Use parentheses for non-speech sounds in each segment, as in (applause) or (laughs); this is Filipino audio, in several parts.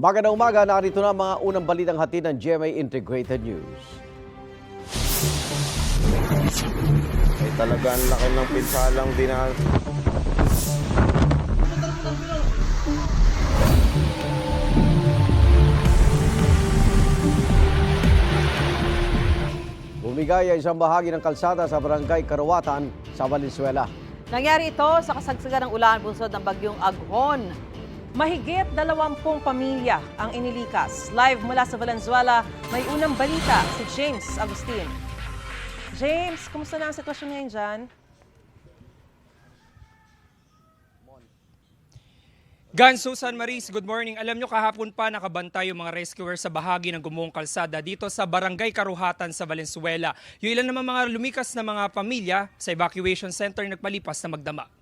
Magandang umaga, narito na ang mga unang balitang hatid ng GMA Integrated News. Ay talaga ang laki ng pinsalang dinan. Bumigay ang isang bahagi ng kalsada sa barangay Karawatan sa Valenzuela. Nangyari ito sa kasagsagan ng ulan bunsod ng bagyong Aghon. Mahigit dalawampung pamilya ang inilikas. Live mula sa Valenzuela, may unang balita si James Agustin. James, kumusta na ang sitwasyon ngayon dyan? Gan Susan Maris, good morning. Alam nyo kahapon pa nakabantay yung mga rescuer sa bahagi ng gumuhong kalsada dito sa Barangay Karuhatan sa Valenzuela. Yung ilan naman mga lumikas na mga pamilya sa evacuation center nagpalipas na magdama.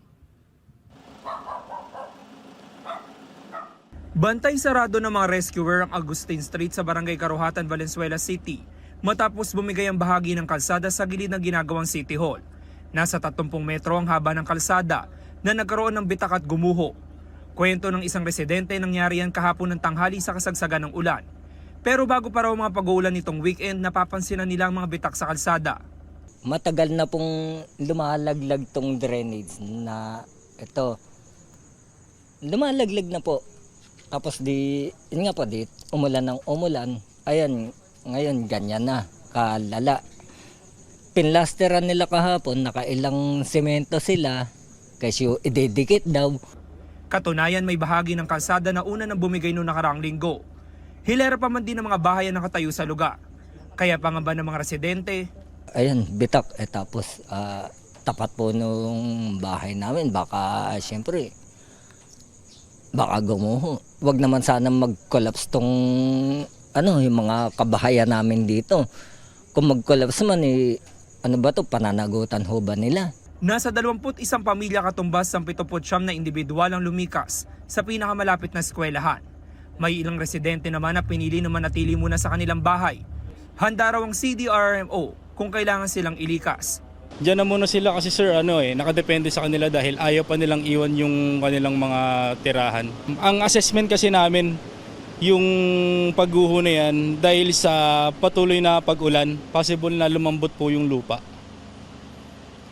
Bantay sarado ng mga rescuer ang Agustin Street sa Barangay Karuhatan, Valenzuela City matapos bumigay ang bahagi ng kalsada sa gilid ng ginagawang City Hall. Nasa 30 metro ang haba ng kalsada na nagkaroon ng bitak at gumuho. Kwento ng isang residente nangyari yan kahapon ng tanghali sa kasagsagan ng ulan. Pero bago pa raw mga pag-uulan nitong weekend, napapansin na nila ang mga bitak sa kalsada. matagal na pong lumalaglag tong drainage na ito. Lumalaglag na po. Tapos di, yun nga po, di umulan ng umulan. Ayan, ngayon ganyan na, kalala. Pinlasteran nila kahapon, nakailang semento sila. Kasi ididikit daw. Katunayan may bahagi ng kalsada na una nang bumigay noong nakaraang linggo. Hilera pa man din ng mga bahay ang nakatayo sa lugar. Kaya pangamba ng mga residente, Ayan, bitak. Eh, tapos, ah, tapat po nung bahay namin. Baka, siyempre, baka gumuho. Huwag naman sana mag-collapse tong, ano, yung mga kabahayan namin dito. Kung mag-collapse man, eh, ano ba to pananagutan ho ba nila? Nasa 21 pamilya katumbas ng 79 na individual ang lumikas sa pinakamalapit na eskwelahan. May ilang residente naman na pinili na manatili muna sa kanilang bahay. Handa raw ang CDRMO kung kailangan silang ilikas. Diyan na muna sila kasi sir, ano eh, nakadepende sa kanila dahil ayaw pa nilang iwan yung kanilang mga tirahan. Ang assessment kasi namin, yung pagguho na yan, dahil sa patuloy na pag-ulan, possible na lumambot po yung lupa.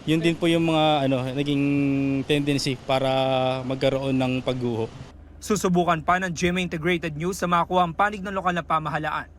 Yun din po yung mga ano, naging tendency para magkaroon ng pagguho. Susubukan pa ng GMA Integrated News sa makuha ang panig ng lokal na pamahalaan.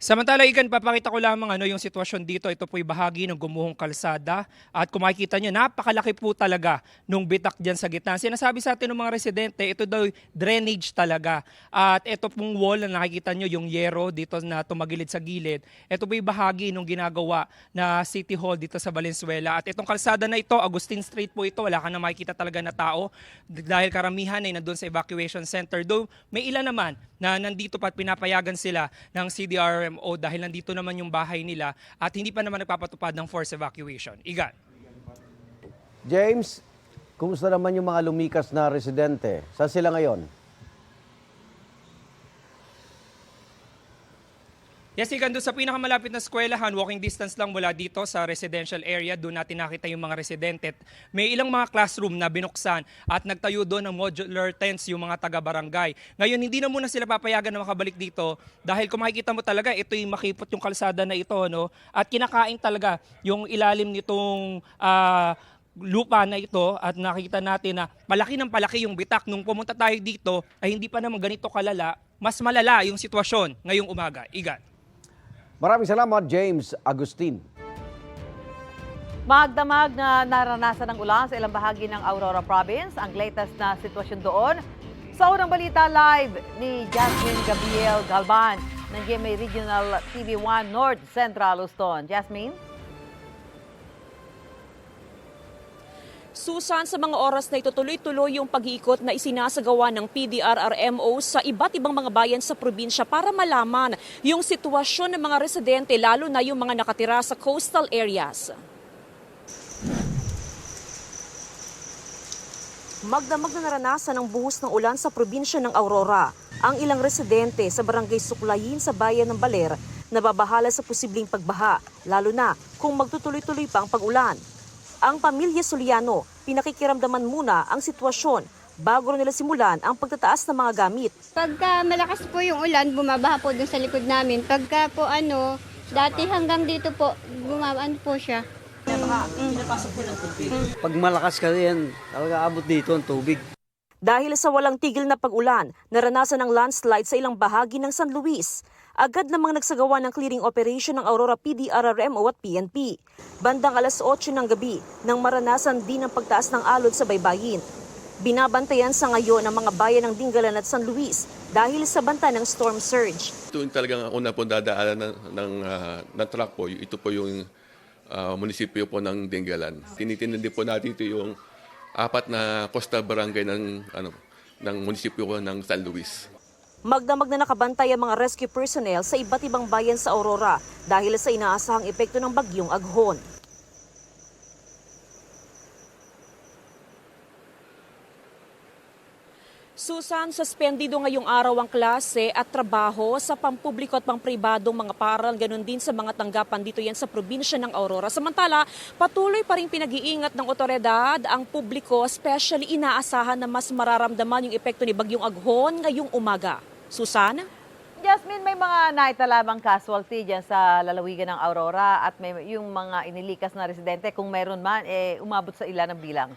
Samantala, ikan, papakita ko lamang ano yung sitwasyon dito. Ito po'y bahagi ng gumuhong kalsada. At kung makikita nyo, napakalaki po talaga nung bitak dyan sa gitna. Sinasabi sa atin ng mga residente, ito daw drainage talaga. At ito pong wall na nakikita nyo, yung yero dito na tumagilid sa gilid. Ito po'y bahagi nung ginagawa na City Hall dito sa Valenzuela. At itong kalsada na ito, Agustin Street po ito, wala ka na makikita talaga na tao. Dahil karamihan ay nandun sa evacuation center. Though may ilan naman na nandito pa at pinapayagan sila ng CDRMO dahil nandito naman yung bahay nila at hindi pa naman nagpapatupad ng forced evacuation. Igan. James, kumusta naman yung mga lumikas na residente? Saan sila ngayon? Yes, Igan, doon sa pinakamalapit na eskwelahan, walking distance lang mula dito sa residential area, doon natin nakita yung mga residente. May ilang mga classroom na binuksan at nagtayo doon ng modular tents yung mga taga-barangay. Ngayon, hindi na muna sila papayagan na makabalik dito dahil kung makikita mo talaga, ito yung makipot yung kalsada na ito, no? At kinakain talaga yung ilalim nitong ah, lupa na ito at nakita natin na palaki ng palaki yung bitak. Nung pumunta tayo dito ay hindi pa naman ganito kalala, mas malala yung sitwasyon ngayong umaga. Igan. Maraming salamat, James Agustin. Magdamag na naranasan ng ulan sa ilang bahagi ng Aurora Province. Ang latest na sitwasyon doon. Sa unang balita live ni Jasmine Gabriel Galban ng GMA Regional TV1 North Central Luzon. Jasmine? Susan, sa mga oras na ito tuloy-tuloy yung pag-iikot na isinasagawa ng PDRRMO sa iba't ibang mga bayan sa probinsya para malaman yung sitwasyon ng mga residente, lalo na yung mga nakatira sa coastal areas. Magdamag na naranasan ang buhos ng ulan sa probinsya ng Aurora. Ang ilang residente sa barangay Suklayin sa bayan ng Baler nababahala sa posibleng pagbaha, lalo na kung magtutuloy-tuloy pa ang pag-ulan. Ang pamilya Soliano, pinakikiramdaman muna ang sitwasyon bago nila simulan ang pagtataas ng mga gamit. Pagka malakas po yung ulan, bumabaha po dun sa likod namin. Pagka po ano, dati hanggang dito po, bumabaan po siya. Pag malakas kasi yan, talaga abot dito ang tubig. Dahil sa walang tigil na pag-ulan, naranasan ang landslide sa ilang bahagi ng San Luis. Agad namang nagsagawa ng clearing operation ng Aurora PDRRMO at PNP. Bandang alas 8 ng gabi nang maranasan din ang pagtaas ng alon sa baybayin. Binabantayan sa ngayon ang mga bayan ng Dingalan at San Luis dahil sa banta ng storm surge. Yung talagang una po dadaanan ng, ng, ah, ng truck po. Ito po yung ah, munisipyo po ng Dingalan. Tinitindig po natin ito yung apat na costa barangay ng, ano, ng munisipyo ng San Luis. Magdamag na nakabantay ang mga rescue personnel sa iba't ibang bayan sa Aurora dahil sa inaasahang epekto ng bagyong Aghon. Susan, suspendido ngayong araw ang klase at trabaho sa pampubliko at pampribadong mga paral, ganun din sa mga tanggapan dito yan sa probinsya ng Aurora. Samantala, patuloy pa rin pinag-iingat ng otoridad ang publiko, especially inaasahan na mas mararamdaman yung epekto ni Bagyong Aghon ngayong umaga. Susan? Jasmine, may mga naitalamang casualty dyan sa lalawigan ng Aurora at may yung mga inilikas na residente, kung meron man, eh, umabot sa ilan ang bilang.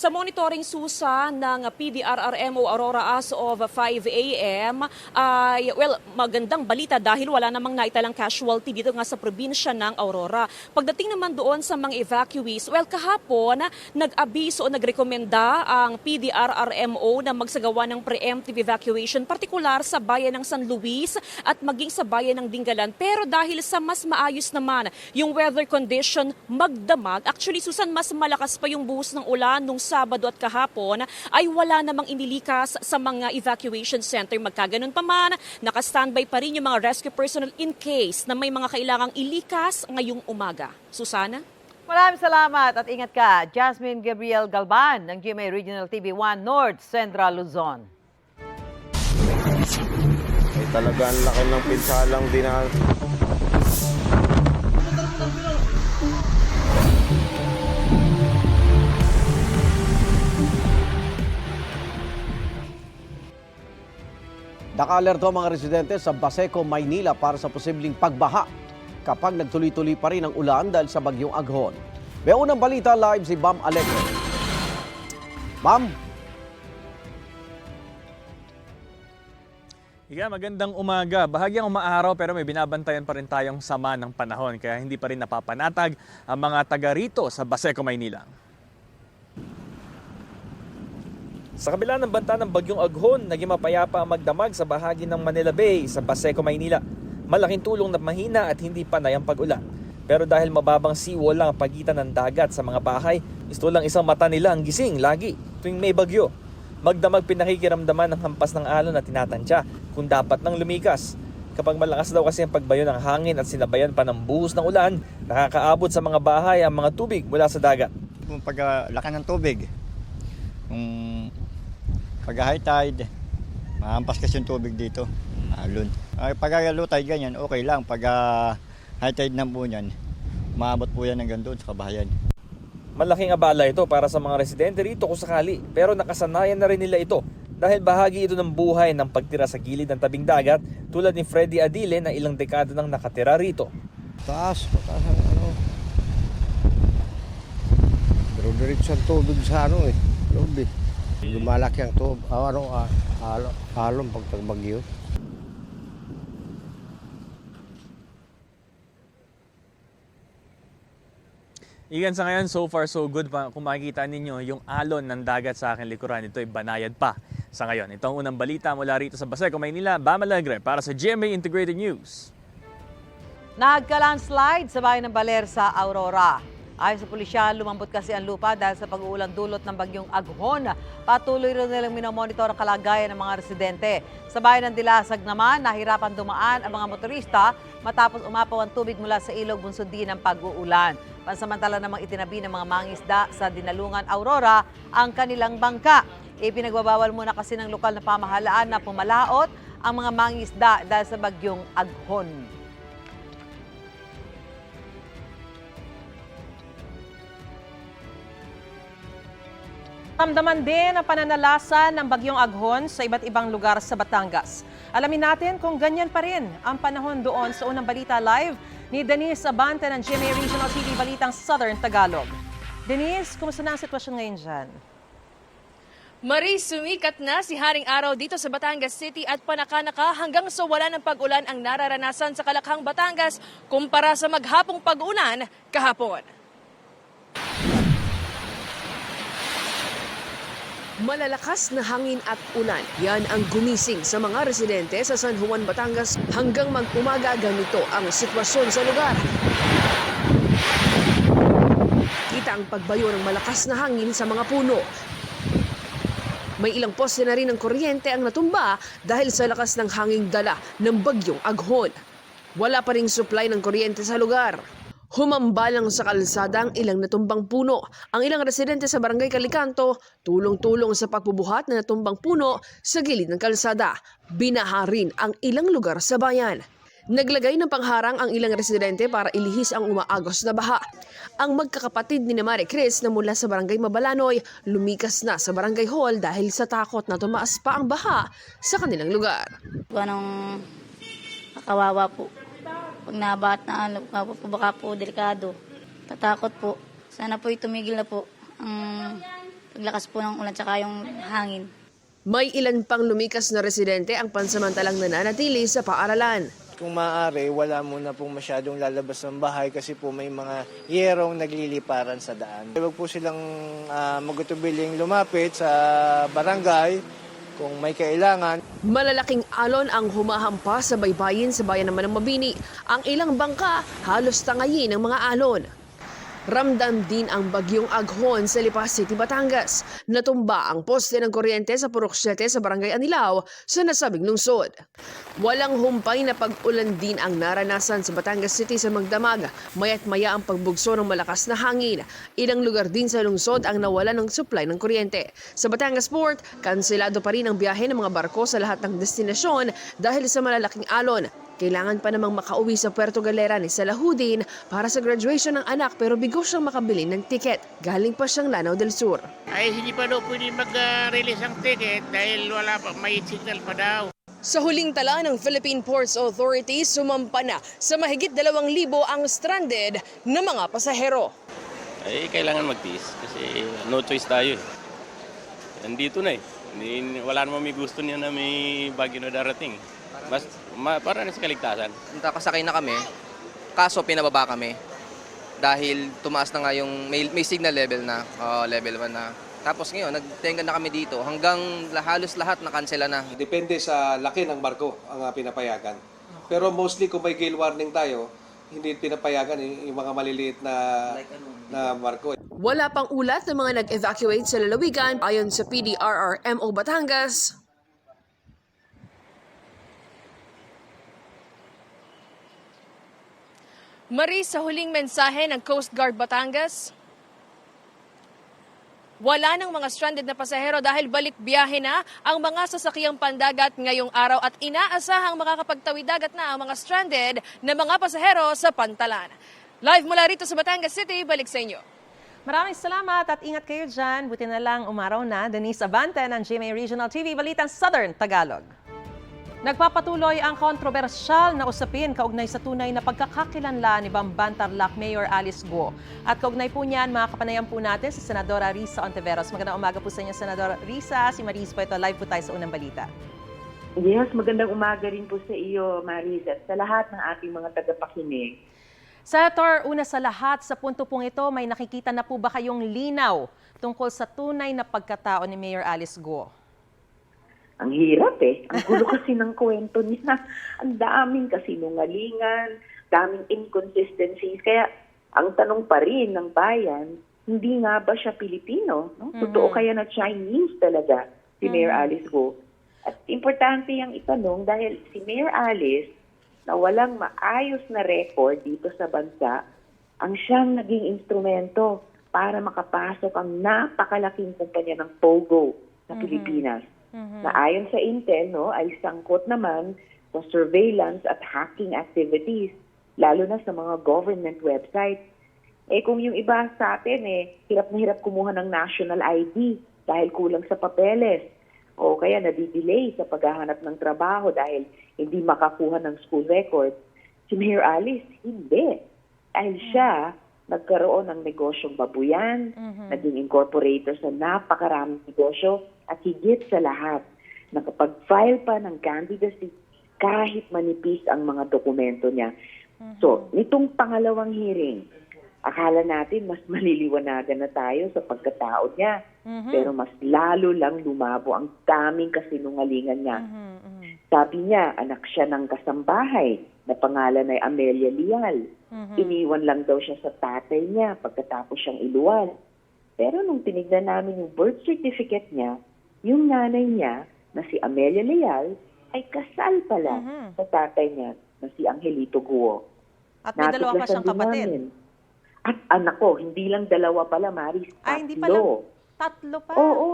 Sa monitoring susa ng PDRRMO Aurora as of 5 a.m. ay well magandang balita dahil wala namang naitalang casualty dito nga sa probinsya ng Aurora. Pagdating naman doon sa mga evacuees, well kahapon nag-abiso o nagrekomenda ang PDRRMO na magsagawa ng preemptive evacuation partikular sa bayan ng San Luis at maging sa bayan ng Dingalan. Pero dahil sa mas maayos naman yung weather condition magdamag, actually Susan mas malakas pa yung buhos ng ulan nung Sabado at kahapon ay wala namang inilikas sa mga evacuation center. Magkaganon pa man, naka-standby pa rin yung mga rescue personnel in case na may mga kailangang ilikas ngayong umaga. Susana? Maraming salamat at ingat ka. Jasmine Gabriel Galban ng GMA Regional TV 1 North Central Luzon. Ay talaga ang laki ng pinsalang dinan. Naka-alerto ang mga residente sa Baseco, Maynila para sa posibleng pagbaha kapag nagtuloy-tuloy pa rin ang ulan dahil sa bagyong Aghon. May unang balita live si Bam Alegre. Ma'am, Iga, magandang umaga. Bahagyang umaaraw pero may binabantayan pa rin tayong sama ng panahon kaya hindi pa rin napapanatag ang mga taga rito sa Baseco, Maynila. Sa kabila ng banta ng bagyong Aghon, naging mapayapa ang magdamag sa bahagi ng Manila Bay sa Baseco, Maynila. Malaking tulong na mahina at hindi panay ang pag-ulan. Pero dahil mababang seawall lang ang pagitan ng dagat sa mga bahay, gusto lang isang mata nila ang gising lagi tuwing may bagyo. Magdamag pinakikiramdaman ng hampas ng alon na tinatansya kung dapat nang lumikas. Kapag malakas daw kasi ang pagbayo ng hangin at sinabayan pa ng buhos ng ulan, nakakaabot sa mga bahay ang mga tubig mula sa dagat. Kung pagkalaki ng tubig, kung pag high tide, mahampas kasi yung tubig dito, alon. Ay, pag low tide ganyan, okay lang. Pag ah, high tide na po yan, maabot po yan hanggang doon sa kabahayan. Malaking abala ito para sa mga residente rito kung sakali pero nakasanayan na rin nila ito dahil bahagi ito ng buhay ng pagtira sa gilid ng tabing dagat tulad ni Freddy Adile na ilang dekada nang nakatira rito. Taas, mataas ang ano. Pero diretso ang tubig sa ano eh. Loob eh. Lumalaki ang tubig. Ah, ano, ah, alon, alon pag tagbagyo. Igan sa ngayon, so far so good. Pa- Kung makikita ninyo, yung alon ng dagat sa akin likuran, ito ay banayad pa sa ngayon. Ito ang unang balita mula rito sa Baseco, Maynila. Bam Alegre para sa GMA Integrated News. Nagka-landslide sa bayan ng Baler sa Aurora. Ayon sa pulisya, lumambot kasi ang lupa dahil sa pag-uulan dulot ng bagyong Aghon. Patuloy rin nilang minomonitor ang kalagayan ng mga residente. Sa bayan ng Dilasag naman, nahirapan dumaan ang mga motorista matapos umapaw ang tubig mula sa ilog bunsod din ng pag-uulan. Pansamantala namang itinabi ng mga mangisda sa Dinalungan Aurora ang kanilang bangka. Ipinagbabawal muna kasi ng lokal na pamahalaan na pumalaot ang mga mangisda dahil sa bagyong Aghon. Ramdaman din ang pananalasa ng bagyong Aghon sa iba't ibang lugar sa Batangas. Alamin natin kung ganyan pa rin ang panahon doon sa unang balita live ni Denise Abante ng GMA Regional TV Balitang Southern Tagalog. Denise, kumusta na ang sitwasyon ngayon dyan? Marie, sumikat na si Haring Araw dito sa Batangas City at panakanaka hanggang sa wala ng pag-ulan ang nararanasan sa Kalakhang, Batangas kumpara sa maghapong pag-ulan kahapon. Malalakas na hangin at ulan, yan ang gumising sa mga residente sa San Juan, Batangas hanggang mag-umaga ganito ang sitwasyon sa lugar. Kita ang pagbayo ng malakas na hangin sa mga puno. May ilang poste na rin ng kuryente ang natumba dahil sa lakas ng hanging dala ng bagyong aghon. Wala pa ring supply ng kuryente sa lugar. Humambalang sa kalsada ang ilang natumbang puno. Ang ilang residente sa barangay Kalikanto, tulong-tulong sa pagbubuhat na natumbang puno sa gilid ng kalsada. Binaha rin ang ilang lugar sa bayan. Naglagay ng pangharang ang ilang residente para ilihis ang umaagos na baha. Ang magkakapatid ni Mare Chris na mula sa barangay Mabalanoy, lumikas na sa barangay hall dahil sa takot na tumaas pa ang baha sa kanilang lugar. Anong kakawawa po. Pag nabat na ano, po, baka po delikado. Tatakot po. Sana po tumigil na po ang paglakas po ng ulan tsaka yung hangin. May ilan pang lumikas na residente ang pansamantalang nananatili sa paaralan. Kung maaari, wala muna pong masyadong lalabas ng bahay kasi po may mga yerong nagliliparan sa daan. Huwag po silang uh, magutubiling lumapit sa barangay kung may kailangan. Malalaking alon ang humahampas sa baybayin sa bayan naman ng Mabini. Ang ilang bangka halos tangayin ng mga alon. Ramdam din ang bagyong aghon sa Lipas City, Batangas. Natumba ang poste ng kuryente sa Purok 7 sa Barangay Anilao sa nasabing lungsod. Walang humpay na pag-ulan din ang naranasan sa Batangas City sa Magdamag. Maya't maya ang pagbugso ng malakas na hangin. Ilang lugar din sa lungsod ang nawala ng supply ng kuryente. Sa Batangas Port, kanselado pa rin ang biyahe ng mga barko sa lahat ng destinasyon dahil sa malalaking alon. Kailangan pa namang makauwi sa Puerto Galera ni Salahudin para sa graduation ng anak pero bigo siyang makabili ng tiket. Galing pa siyang Lanao del Sur. Ay hindi pa daw pwede mag-release ang ticket dahil wala pa, may signal pa daw. Sa huling tala ng Philippine Ports Authority, sumampa na sa mahigit 2,000 ang stranded na mga pasahero. Ay, kailangan magtiis kasi no choice tayo eh. Nandito na eh. Hindi, wala namang may gusto niya na may bagyo na darating. Mas, ma, para na sa kaligtasan. Nakasakay na kami, kaso pinababa kami. Dahil tumaas na nga yung, may, may signal level na, uh, level 1 na. Tapos ngayon, nagtenga na kami dito. Hanggang halos lahat na-cancela na. Depende sa laki ng barko ang uh, pinapayagan. Pero mostly kung may gale warning tayo, hindi pinapayagan yung mga maliliit na na barko. Wala pang ulat ng mga nag-evacuate sa lalawigan ayon sa PDRRMO Batangas. Marie, sa huling mensahe ng Coast Guard Batangas, wala ng mga stranded na pasahero dahil balik biyahe na ang mga sasakyang pandagat ngayong araw at inaasahang makakapagtawid dagat na ang mga stranded na mga pasahero sa pantalan. Live mula rito sa Batangas City, balik sa inyo. Maraming salamat at ingat kayo dyan. Buti na lang umaraw na. Denise Abante ng GMA Regional TV, Balitang Southern Tagalog. Nagpapatuloy ang kontrobersyal na usapin kaugnay sa tunay na pagkakakilanlan ni Bamban Tarlac Mayor Alice Guo. At kaugnay po niyan, mga kapanayan po natin si Senadora Risa Ontiveros. Magandang umaga po sa inyo, Senadora Risa. Si Maris po ito. Live po tayo sa unang balita. Yes, magandang umaga rin po sa iyo, Maris, at sa lahat ng ating mga tagapakinig. Senator, una sa lahat, sa punto pong ito, may nakikita na po ba kayong linaw tungkol sa tunay na pagkatao ni Mayor Alice Guo? Ang hirap eh. Ang gulo kasi ng kwento niya. Ang daming kasinungalingan, daming inconsistencies. Kaya ang tanong pa rin ng bayan, hindi nga ba siya Pilipino? No? Totoo kaya na Chinese talaga si Mayor Alice Go? At importante yung itanong dahil si Mayor Alice na walang maayos na record dito sa bansa, ang siyang naging instrumento para makapasok ang napakalaking kumpanya ng Pogo sa Pilipinas na ayon sa Intel no ay sangkot naman sa surveillance at hacking activities lalo na sa mga government websites. Eh kung yung iba sa atin eh hirap na hirap kumuha ng national ID dahil kulang sa papeles o kaya nadidelay sa paghahanap ng trabaho dahil hindi makakuha ng school record. Si Mayor Alice, hindi. Dahil siya nagkaroon ng negosyong babuyan, naging incorporator sa napakaraming negosyo at higit sa lahat, nakapag-file pa ng candidacy kahit manipis ang mga dokumento niya. So, nitong pangalawang hearing, akala natin mas (laughs) maliliwanagan na tayo sa pagkatao niya. Pero mas lalo lang lumabo ang daming kasinungalingan niya. Sabi niya, anak siya ng kasambahay na pangalan ay Amelia Lial. Iniwan lang daw siya sa tatay niya pagkatapos siyang iluwal. Pero nung tinignan namin yung birth certificate niya, yung nanay niya na si Amelia Leal ay kasal pala sa tatay niya na si Angelito Guo. At may dalawa pa siyang kapatid. namin. At anak ko, hindi lang dalawa pala, Maris. Tatlo. Ay, hindi pala. Tatlo pa. Oo.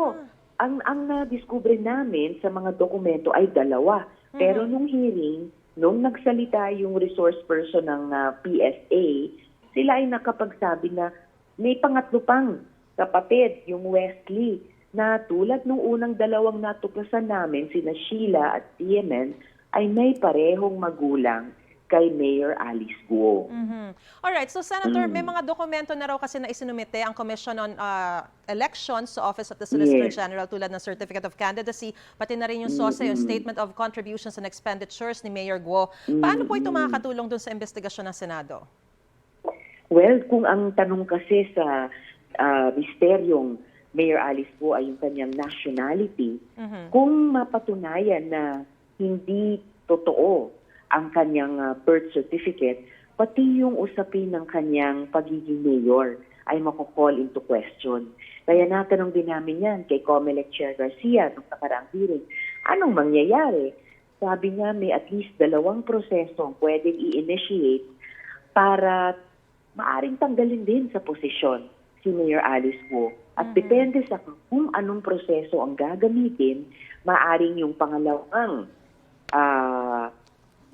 Ang ang na-discover namin sa mga dokumento ay dalawa. Pero nung hearing, nung nagsalita yung resource person ng ah, PSA, sila ay nakapagsabi na may pangatlo pang kapatid, yung Wesley, na tulad nung unang dalawang natuklasan namin, sina Sheila at Tiemen, ay may parehong magulang kay Mayor Alice Guo. Mhm. Alright, so Senator, Mm. may mga dokumento na raw kasi na isinumite ang Commission on uh, Elections sa Office of the Solicitor Yes. General tulad ng Certificate of Candidacy, pati na rin yung SOSE, yung Mm-mm. Statement of Contributions and Expenditures ni Mayor Guo. Paano po ito makakatulong dun sa investigasyon ng Senado? Well, kung ang tanong kasi sa ah, misteryong Mayor Alice Guo ay yung kanyang nationality, Mhm. kung mapatunayan na hindi totoo ang kanyang ah, birth certificate, pati yung usapin ng kanyang pagiging mayor ay mako-call into question. Kaya natanong din namin yan kay Comelec Chair Garcia nung nakaraang hearing, anong mangyayari? Sabi niya may at least dalawang proseso ang pwedeng i-initiate para maaring tanggalin din sa posisyon si Mayor Alice Guo. At depende sa kung anong proseso ang gagamitin, maaring yung pangalawang ah,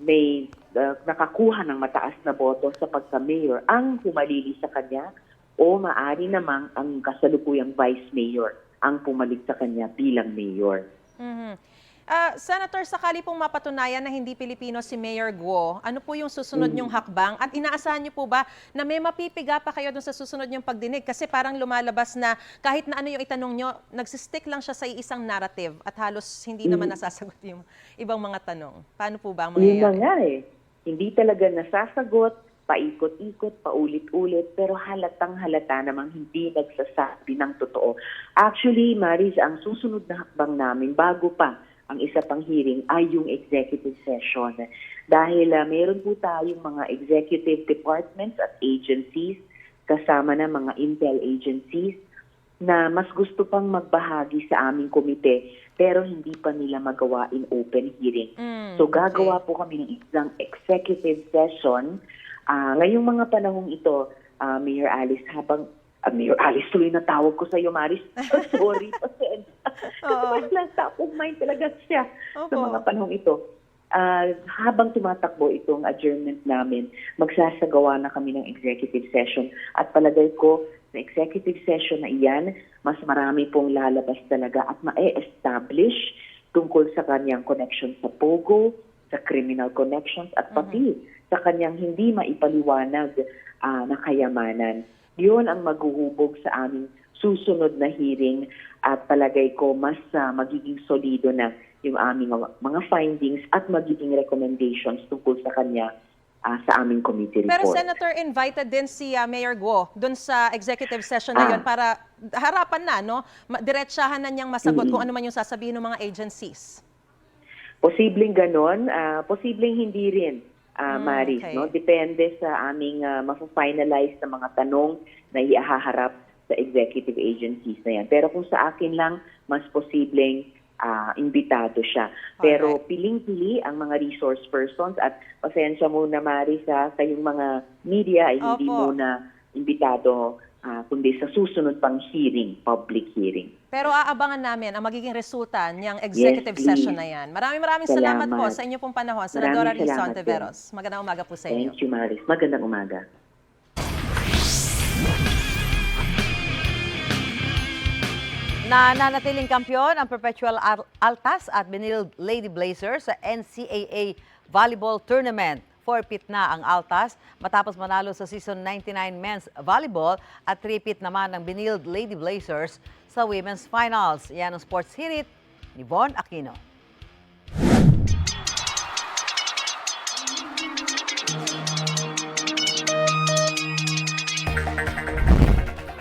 may ah, nakakuha ng mataas na boto sa pagka-mayor ang humalili sa kanya o maari namang ang kasalukuyang vice mayor ang pumalit sa kanya bilang mayor. Mhm. Ah, Senator, sakali pong mapatunayan na hindi Pilipino si Mayor Guo, ano po yung susunod Mm. niyong hakbang? At inaasahan niyo po ba na may mapipiga pa kayo dun sa susunod niyong pagdinig? Kasi parang lumalabas na kahit na ano yung itanong niyo, nagsistick lang siya sa isang narrative at halos hindi naman Mm. nasasagot yung ibang mga tanong. Paano po ba ang Yun na mangyayari? nga eh. Hindi talaga nasasagot, paikot-ikot, paulit-ulit, pero halatang halata namang hindi nagsasabi ng totoo. Actually, Maris, ang susunod na hakbang namin, bago pa ang isa pang hearing, ay yung executive session. Dahil ah, meron po tayong mga executive departments at agencies, kasama na mga intel agencies, na mas gusto pang magbahagi sa aming komite pero hindi pa nila magawa in open hearing. Mm, so gagawa po kami ng isang executive session Ah, ngayong mga panahong ito, ah, Mayor Alice, habang Mayor Alice, tuloy na tawag ko sa iyo, Maris. (laughs) Sorry, (laughs) pasensya. Kasi lang top of mind talaga siya sa Opo. mga panahong ito. Ah, habang tumatakbo itong adjournment namin, magsasagawa na kami ng executive session. At palagay ko, sa executive session na iyan, mas marami pong lalabas talaga at ma-establish tungkol sa kanyang connection sa Pogo, sa criminal connections, at pati sa kanyang hindi maipaliwanag ah, na kayamanan. Yun ang maghuhubog sa aming susunod na hearing at palagay ko mas ah, magiging solido na yung aming mga- findings at magiging recommendations tungkol sa kanya ah, sa aming committee report. Pero Senator, invited din si ah, Mayor Guo dun sa executive session na Ah. yun para harapan na, no? Diretsahan na niyang masagot Mm-mm. kung ano man yung sasabihin ng mga agencies. Posibleng ganon, ah, posibleng hindi rin, Mm, Maris. okay. No? Depende sa aming uh, finalize na mga tanong na ihaharap sa executive agencies na yan. Pero kung sa akin lang, mas posibleng ah, imbitado siya. Pero piling-pili ang mga resource persons at pasensya muna Maris ha, kayong mga media ay hindi Opo. muna imbitado ah, kundi sa susunod pang hearing, public hearing. Pero aabangan namin ang magiging resulta niyang executive please. session na yan. Maraming maraming salamat, po Salamat. sa inyo pong panahon. Senadora salamat Ontiveros. Magandang umaga po sa inyo. Thank you, Maris. Magandang umaga. Nananatiling kampyon ang Perpetual Al- Altas at Benil Lady Blazers sa NCAA Volleyball Tournament. Four-pit na ang Altas matapos manalo sa Season 99 Men's Volleyball at three-pit naman ng Benil Lady Blazers sa Women's Finals. Yan ang Sports Hirit ni Von Aquino.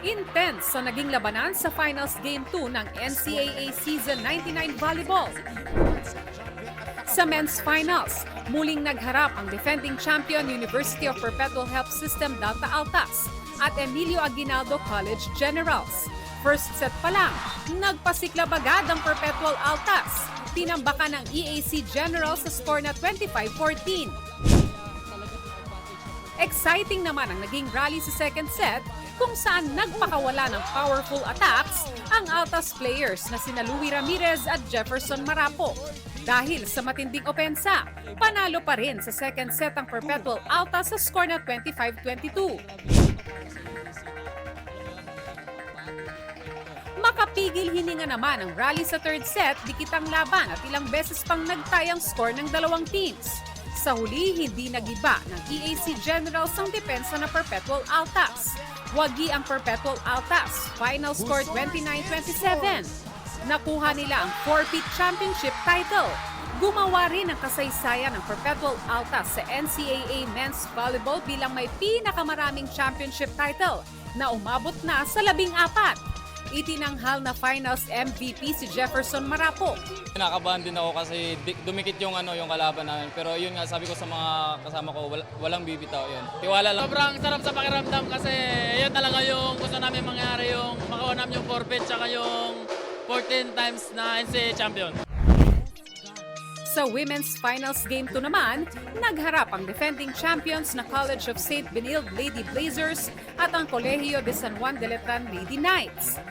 Intense sa naging labanan sa Finals Game 2 ng NCAA Season 99 Volleyball. Sa men's finals, muling nagharap ang defending champion University of Perpetual Health System Delta Altas at Emilio Aguinaldo College Generals. First set pa lang, nagpasikla agad ang Perpetual Altas. Tinambakan ng EAC Generals sa score na 25-14. Exciting naman ang naging rally sa second set kung saan nagpakawala ng powerful attacks ang Altas players na sina Louie Ramirez at Jefferson Marapo. Dahil sa matinding opensa, panalo pa rin sa second set ang Perpetual Altas sa score na 25-22. Makapigil hininga naman ang rally sa third set, dikitang laban at ilang beses pang nagtayang score ng dalawang teams. Sa huli, hindi nagiba ng EAC Generals ang depensa na Perpetual Altas. Wagi ang Perpetual Altas, final score 29-27. Nakuha nila ang 4-peat championship title. Gumawa rin ng kasaysayan ng Perpetual Altas sa NCAA Men's Volleyball bilang may pinakamaraming championship title na umabot na sa labing apat. Itinanghal na finals MVP si Jefferson Marapo. Kinakabahan din ako kasi dumikit yung ano yung kalaban namin. Pero yun nga sabi ko sa mga kasama ko, wal- walang bibitaw yun. Tiwala lang. Sobrang sarap sa pakiramdam kasi yun talaga yung gusto namin mangyari yung makuha namin yung forfeit tsaka yung 14 times na NCAA champion. Sa women's finals game 2 naman, nagharap ang defending champions na College of St. Benilde Lady Blazers at ang Colegio de San Juan de Letran Lady Knights.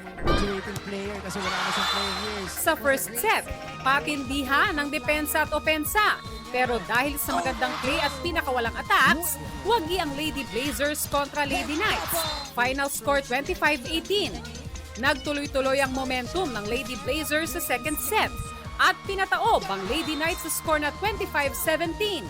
Sa first set, patindihan ang depensa at opensa. Pero dahil sa magandang play at pinakawalang attacks, wagi ang Lady Blazers kontra Lady Knights. Final score 25-18. Nagtuloy-tuloy ang momentum ng Lady Blazers sa second set at pinataob ang Lady Knights sa score na 25-17.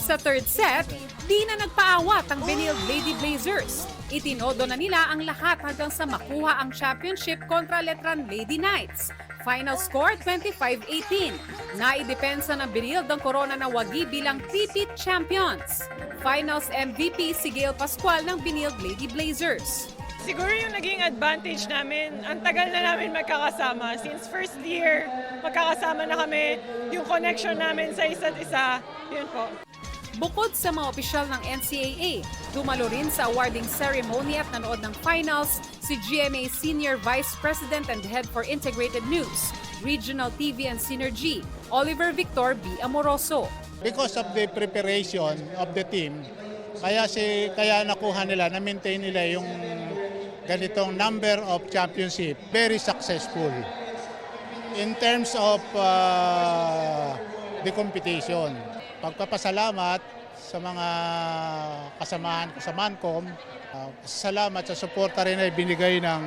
Sa third set, di na nagpaawat ang Benilde Lady Blazers. Itinodo na nila ang lahat hanggang sa makuha ang championship kontra Letran Lady Knights. Final score 25-18. Naidepensa ng Benilde ang korona na wagi bilang three-peat champions. Finals MVP si Gail Pascual ng Benilde Lady Blazers. Siguro yung naging advantage namin, ang tagal na namin magkakasama. Since first year, magkakasama na kami. Yung connection namin sa isa't isa, yun po. Bukod sa mga opisyal ng NCAA, dumalo rin sa awarding ceremony at nanood ng finals si GMA Senior Vice President and Head for Integrated News, Regional TV and Synergy, Oliver Victor B. Amoroso. Because of the preparation of the team, kaya si kaya nakuha nila, na-maintain nila yung ganitong number of championship, very successful. In terms of uh, the competition, pagpapasalamat sa mga kasamahan ko sa Mancom, uh, salamat sa suporta rin na ibinigay ng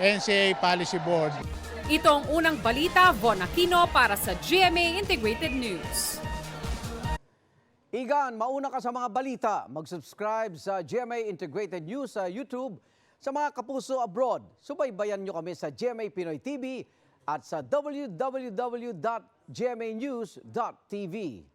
NCAA Policy Board. Ito ang unang balita, Von Aquino para sa GMA Integrated News. Igan, mauna ka sa mga balita. Mag-subscribe sa GMA Integrated News sa YouTube. Sa mga kapuso abroad, subaybayan nyo kami sa GMA Pinoy TV at sa www.gmanews.tv.